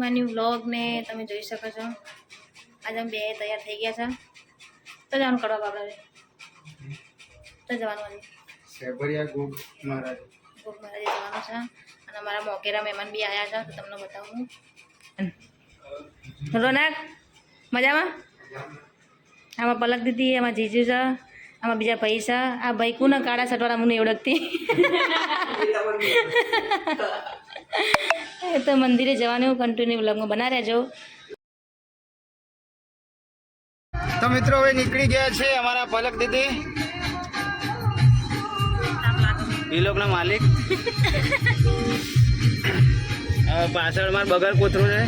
માની વ્લોગને તમે જોઈ શકો છો. આજે અમે બે તૈયાર થઈ ગયા છે. તો જવાનું કરવા બાબા તો જવાનું આજે. સેબરિયા ગોગ મહારાજ. જવાનું છે. અને અમારા મોકેરા મહેમાન બી આવ્યા છે. તો તમને બતાવું. રોનક મજામાં? આમાં પલક દીધી આમાં જીજુ છે આમાં બીજા ભાઈ છે. આ ભાઈ કુના કાળા સટવાળા મને ઓળખતી? એ તો મંદિરે જવાનું કન્ટિન્યુ વ્લોગમાં બના રહેજો. તો મિત્રો હવે નીકળી ગયા છે અમારા પલક દીદી. એ લોકોના માલિક. પાછળ માર બગર કોથરું છે.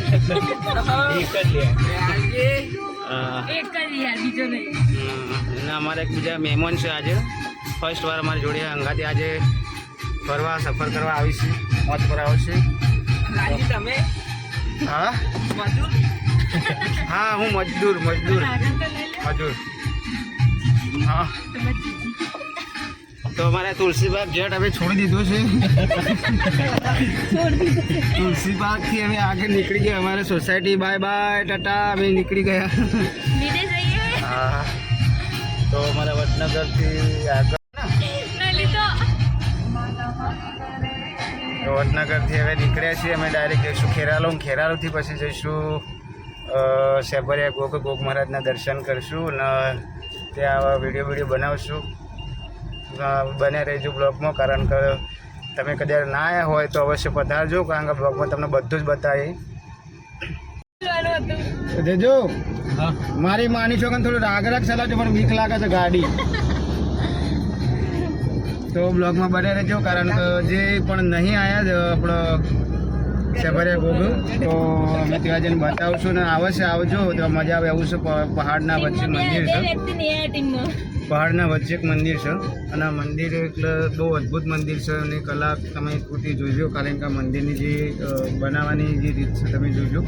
એક જ અમારા એક બીજા મહેમાન છે આજે. ફર્સ્ટ વાર અમારી જોડે અંગાથી આજે ફરવા સફર કરવા આવીશું. મોત પર આવશે. હા? હા હું મજદૂર મજદૂર. મજૂર. હા. તો અમારે તુલસીબાગ ગેટ હવે છોડી દીધો છે. તુલસીબાગથી અમે આગળ નીકળી ગયા અમારે સોસાયટી. બાય બાય ટાટા અમે નીકળી ગયા. હા. તો અમારા વડનગરથી આગળ તો વડનગરથી હવે નીકળ્યા છીએ. અમે ડાયરેક્ટ જઈશું ખેરાલો ખેરાલુથી પછી જઈશું સેબરિયા ગોગ ગોગ મહારાજના દર્શન કરીશું અને ત્યાં વીડિયો વીડિયો બનાવશું. બને રહેજો બ્લોગમાં કારણ કે તમે કદાચ ના આવ્યા હોય તો અવશ્ય પધારજો કારણ કે બ્લોગમાં તમને બધું જ બતાવી. જજો મારી માની છો થોડું રાગ રાગ ચલાવજો પણ બીક લાગે છે ગાડી. તો બ્લોગમાં બને રહેજો, કારણ કે જે પણ નહીં આવ્યા જ આપણો સેબરિયા ભોગ. તો અમે ત્યાં જઈને બતાવશું ને આવશે આવજો, તો મજા આવે એવું છે પહાડના વચ્ચે મંદિર છે. પહાડના વચ્ચે એક મંદિર છે. અને આ મંદિર એટલે બહુ અદ્ભુત મંદિર છે, અને કલા તમે પૂરતી જોજો કારણ કે મંદિરની જે બનાવવાની જે રીત છે, તમે જોજો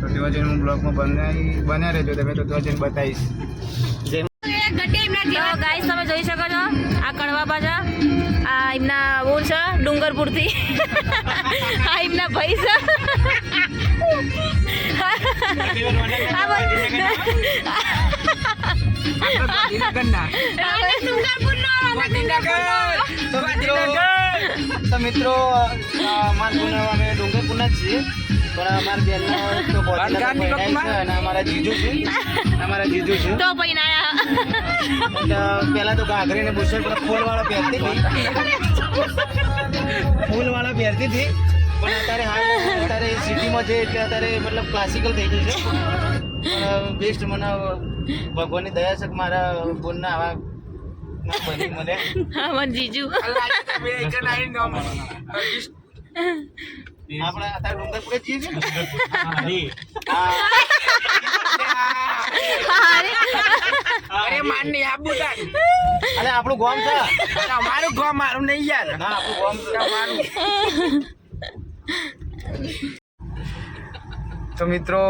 તો ત્યાં જઈને હું બ્લોગમાં બનાવી બન્યા રહેજો તમે તો ત્યાં જઈને બતાવીશ. તો ગાઈસ તમે જોઈ શકો છો આ કડવા પાછા આ એમના ઊર છે ડુંગરપુરથી. આ એમના ભાઈ છે. તો મિત્રો ગુના અમે ડુંગરપુરના જ છીએ. તો બોટાદ છે અને અમારા જીજુ અમારા જીજુ તો ઘાઘરી ને બુશર્ટ પણ ફૂલ વાળો પહેરતી હતી. ફૂલ વાળો પહેરતી હતી. પણ અત્યારે હાલ અત્યારે સિટીમાં છે એટલે અત્યારે મતલબ ક્લાસિકલ થઈ ગયું છે. બેસ્ટ મને ભગવાનની દયા છે કે મારા બોનના આવા હા મન જીજુ. આપણે અત્યારે ડુંગરપુરે જઈએ છીએ અરે. માન નહીં આબુ તાન અરે આપણું ગામ છે. ગામ મારું નહીં યાર. ના આપણું ગામ છે. તો મિત્રો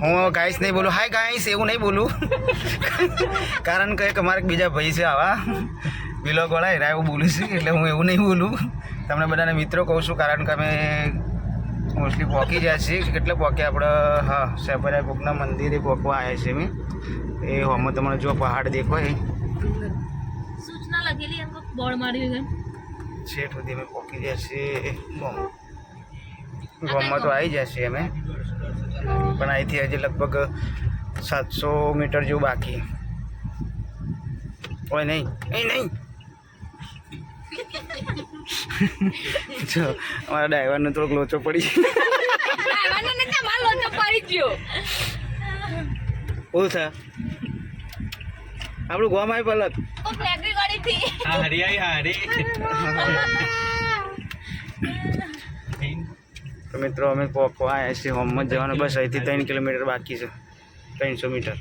હું ગાઈસ નહીં બોલું. Hi guys. એવું નહીં બોલું. કારણ કે મારે અમારા બીજા ભાઈ છે આવા. વિલોગ વાળા એના એવું બોલું છું એટલે હું એવું નહીં બોલું. તમને બધાને મિત્રો કહું છું કારણ કે અમે મોસ્ટલી પહોંચી જાય છીએ. કેટલે પહોંચ્યા આપણે હા સેપરિયા કોકના મંદિરે પહોંચવા આવ્યા છીએ અમે. એ હોમાં તમને જો પહાડ દેખો એ સૂચના લખેલી એમ બોર્ડ માર્યું છે. છેઠ સુધી અમે પહોંચી જાય ગોમ ગોમમાં તો આવી જશે અમે. પણ અહીંથી હજી લગભગ સાતસો મીટર જેવું બાકી. ઓય નહીં એ નહીં. જો અમારા ડ્રાઈવરને થોડોક લોચો પડી શું છે આપણું ગોમ આવી પલક તો મિત્રો અમે પોકવા આવ્યા છીએ હોમમાં જવાનું. બસ અહીંથી ત્રણ કિલોમીટર બાકી છે. ત્રણસો મીટર.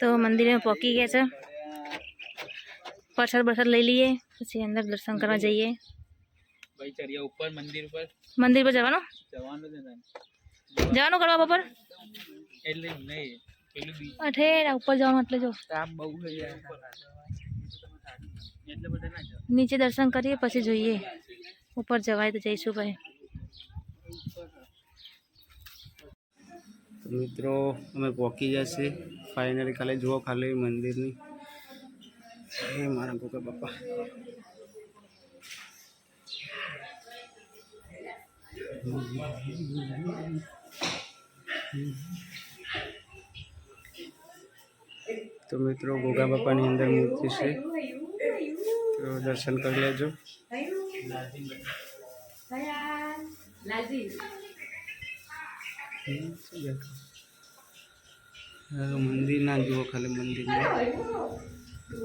તો મંદિરે પહોંચી ગયા છે. પ્રસાદ બરસાદ લઈ લઈએ પછી અંદર દર્શન કરવા જઈએ ભાઈ ચડિયા ઉપર મંદિર ઉપર મંદિર પર જવાનું જવાનું છે ને જવાનું કરવા બપોર એટલે નહીં પેલું બીચ અઠેરા ઉપર જવાનું એટલે જો તાપ બહુ છે યાર એટલે બધા ના જાવ નીચે દર્શન કરીએ પછી જોઈએ ઉપર જવાય તો જઈશું ભાઈ તો મિત્રો અમે પહોંચી જશે ફાઇનલી ખાલી જુઓ ખાલી મંદિરની હે મારા ગોગા બાપા. તો મિત્રો ગોગા બાપાની અંદર મૂર્તિ છે. તો દર્શન કરી લેજો. મંદિર ના જુઓ ખાલી મંદિર મંદિર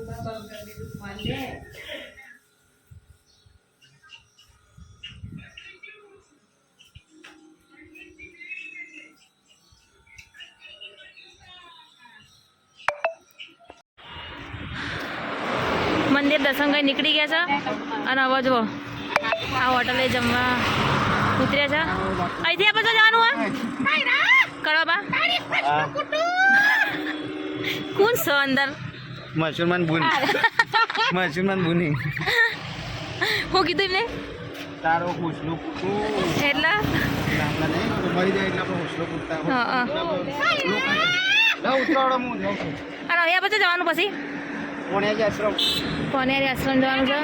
દર્શન કરી નીકળી ગયા છે અને હવે જુઓ આ હોટલે જમવા ઉતર્યા છે અહીંથી આપણે તો જવાનું હોય કરવા બા કોણ છો અંદર મુસલમાન બુન મુસલમાન બુની હું કીધું એમને? તારો હોસલો કૂટું. એટલે? મરી જાય એટલે આપણે ઘોસલો કૂટતા હા, હા. હું જાઉં છું. અરે અહીંયા પછી જવાનું પછી? કોણે જ આશ્રમ? કોનેરી આશ્રમ જવાનું છે?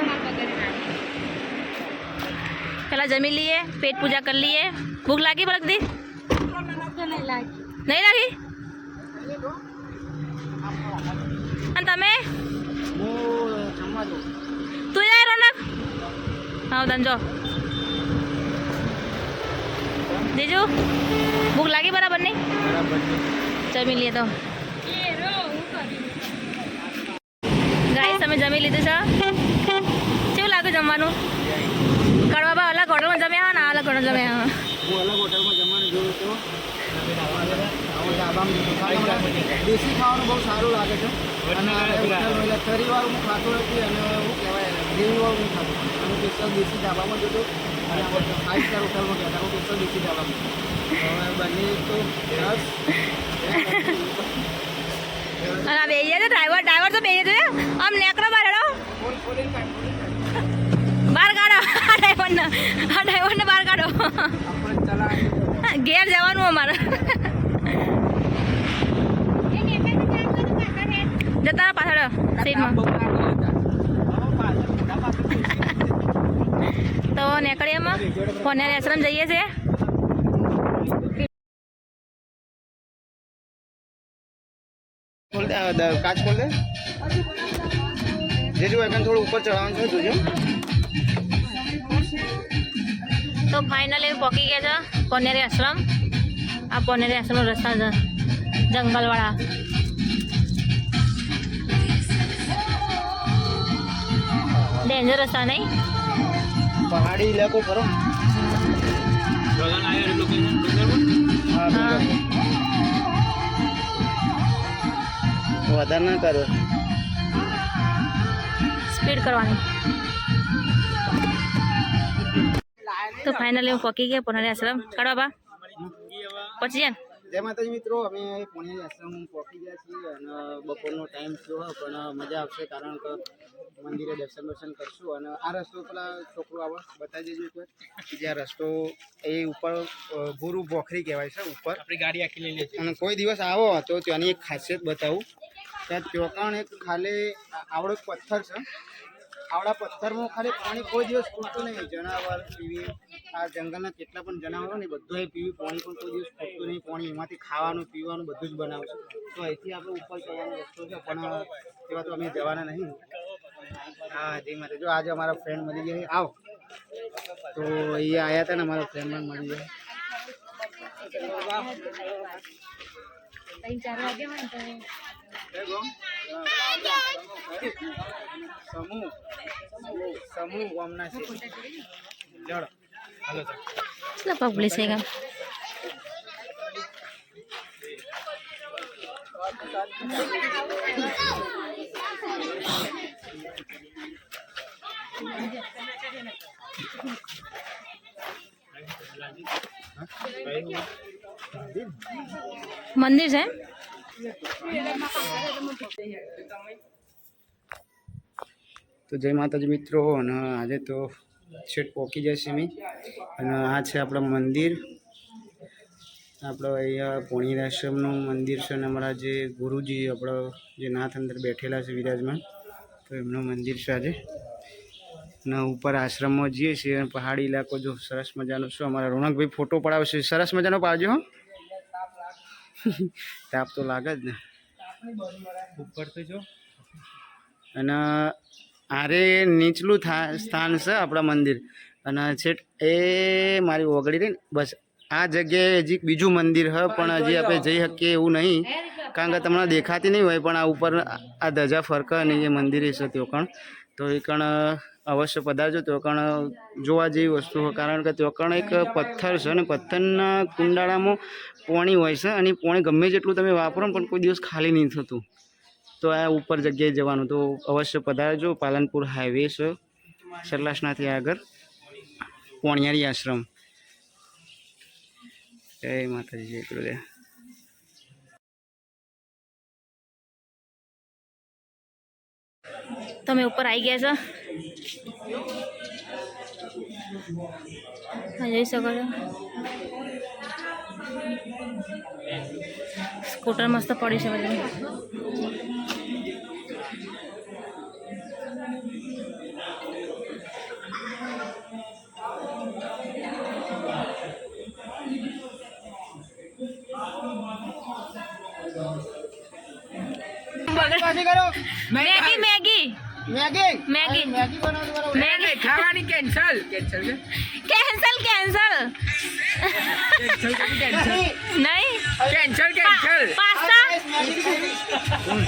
પેલા જમી લઈએ પેટ પૂજા કરી લઈએ. ભૂખ લાગી બળકદી નહીં લાગી. અને તમે? હું તું જાય રોનક હા ધનજો જો. બીજું ભૂખ લાગી બરાબર નહીં? જમી લઈએ તો. ગાઈસ, તમે જમી લીધું છે? કેવું લાગ્યું જમવાનું? કડવા બા અલગ હોટલમાં જમ્યા ને આ અલગ હોટલ જમ્યા હું અલગ હોટલમાં જમવાનું જોયું તો ધાબામાં જતો. દેશી ખાવાનું બહુ સારું લાગે છે. અને આ હોટલમાં હું ખાતો નથી અને હું કહેવાય ગ્રેવીવાળું હું ખાતો અને સ્પેશિયલ દેશી ધાબામાં જતો અને ફાઇવ સ્ટાર હોટલમાં ગયા હતા. હું સ્પેશિયલ દેશી ધાબામાં બંને તો રસ અને આ બેહીએ તો ડ્રાઈવર ડ્રાઈવર તો બે છે. આમ નેકરો બાર ફોન ખોલીને કાઢ બહાર કાઢો. આ ડ્રાઈવરને આ ડ્રાઈવરને બહાર કાઢો. ઘેર જવાનું અમારે. જતા પાછળ સીટમાં તો નેકળીએમાં ફોનેરી આશ્રમ જઈએ દ- કાચ ખોલ દે જે જો એકન થોડું ઉપર ચડાવવાનું છે જોજો તો ફાઇનલી પહોંચી ગયા છે પોનેરી આશ્રમ આ પોનેરી આશ્રમનો રસ્તા છે જંગલવાળા ડેન્જર આ નહીં? પહાડી ઇલાકો ખરો વધારે ના કરો. સ્પીડ કરવાની. તો ફાઇનલી હું પકી ગયા પોનેરી આશ્રમ. કાઢવા બા પછી જાય જય માતાજી મિત્રો અમે પુણ્ય આશ્રમ પહોંચી ગયા છીએ અને બપોરનો ટાઈમ થયો પણ મજા આવશે કારણ કે મંદિરે દર્શન દર્શન કરશું અને આ રસ્તો પેલા છોકરો આવો બતાવી દેજો એકવાર. જે રસ્તો એ ઉપર ગુરુ ભોખરી કહેવાય છે ઉપર. આપણી ગાડી આખી લઈ લે અને કોઈ દિવસ આવો તો ત્યાંની એક ખાસિયત બતાવું. ત્યાં ચોકાણ એક ખાલી આવડો પથ્થર છે. આવડા પથ્થરમાં ખાલી પાણી કોઈ દિવસ ખૂટતું નહીં. જનાવર પીવી આ જંગલના કેટલા પણ જનાવરો ને એ પીવી પાણી પણ કોઈ દિવસ ખૂટતું નહીં. પાણી એમાંથી ખાવાનું પીવાનું બધું જ બનાવશું. તો અહીંથી આપણે ઉપર જવાનો રસ્તો છે પણ એવા તો અમે જવાના નહીં. હા માતા જો આજે અમારા ફ્રેન્ડ મળી ગયા આવો. તો અહીંયા આવ્યા હતા ને અમારા ફ્રેન્ડ પણ મળી ગયા. સમૂહ. સમૂહ ગામના છે જળ. હાલો કેટલા પબ્લિક છે ગામ? મંદિર છે એમ? તો જય માતાજી મિત્રો અને આજે તો છેટ પહોંચી જશે મેં અને આ છે આપણું મંદિર આપણો અહીંયા પોણી આશ્રમનું મંદિર છે અને અમારા જે ગુરુજી આપણો જે નાથ અંદર બેઠેલા છે વિરાજમાન તો એમનું મંદિર છે આજે ને ઉપર આશ્રમમાં જઈએ છીએ અને પહાડી ઇલાકો જો સરસ મજાનો છે. અમારા રોનકભાઈ ફોટો પડાવશે સરસ મજાનો પાડજો તાપ તો લાગે જ ને. ઉપર તો જો. અને આરે નીચલું થા સ્થાન છે આપણા મંદિર. અને છેટ એ મારી ઓગળી રહી બસ આ જગ્યાએ હજી બીજું મંદિર હ પણ હજી આપણે જઈ શકીએ એવું નહીં. કારણ કે તમને દેખાતી નહીં હોય પણ આ ઉપર આ ધજા ફરક અને એ મંદિર છે તે કણ તો એ કણ અવશ્ય પધારજો. તો કણ જોવા જેવી વસ્તુ કારણ કે તો કણ એક પથ્થર છે અને પથ્થરના કુંડાળામાં પોણી હોય છે અને પોણી ગમે જેટલું તમે વાપરો પણ કોઈ દિવસ ખાલી નહીં થતું. તો આ ઉપર જગ્યાએ જવાનું. તો અવશ્ય પધારજો. પાલનપુર હાઈવે છે. સરલાસનાથી આગળ. પોણિયારી આશ્રમ. જય માતાજી, જય ગુરુદેવ. તમે ઉપર આવી ગયા છો. જોઈ શકો છો. સ્કૂટર મસ્ત પડી છે બધું Maggi Maggi. Maggi? Maggi. Maggi બરાબર. મેગી. ખાવાની કેન્સલ. Cancel cancel cancel. નહીં. Cancel cancel. Pasta.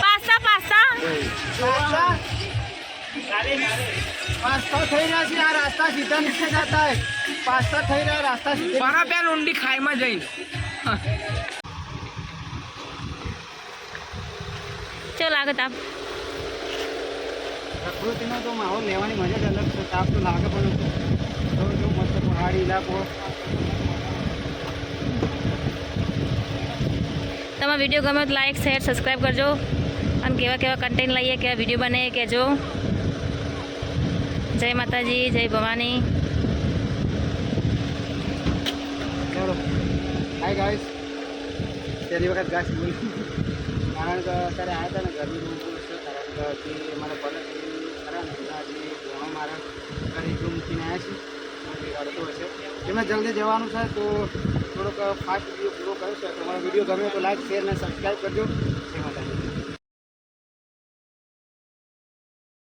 Pasta pasta. Pasta. થઈ રહ્યા છે. આ રાસ્તા સીધા નથી જતા પાસ્તા થઈ રહ્યા રાસ્તા સીધે મારા પેન ઊંડી ખાઈમાં જઈને. ચલો લાગે તાપ. પ્રકૃતિનો તો માહોલ લેવાની મજા જ અલગ છે. તાપ તો લાગે પણ તો જો મસ્ત પહાડી ઇલાકો. તમારો વીડિયો ગમે તો લાઈક શેર સબસ્ક્રાઈબ કરજો. અને કેવા કેવા કન્ટેન્ટ લઈએ કેવા વીડિયો બને એ કહેજો. જય માતાજી જય ભવાની. ચલો. હાય ગાઈસ પહેલી વખત ગાઈસ બોલ કારણ કે અત્યારે આવ્યા હતા ને ગરમી બહુ છે કારણ કે જે અમારા પલક ખરા ને ભણો મારા ઘરે એકલું મૂકીને આવ્યા છે રડતો હશે એમને જલ્દી જવાનું છે, તો થોડોક ફાસ્ટ વીડિયો પૂરો કર્યો છે. તમારો વીડિયો ગમે તો લાઈક શેર અને સબસ્ક્રાઈબ કરજો.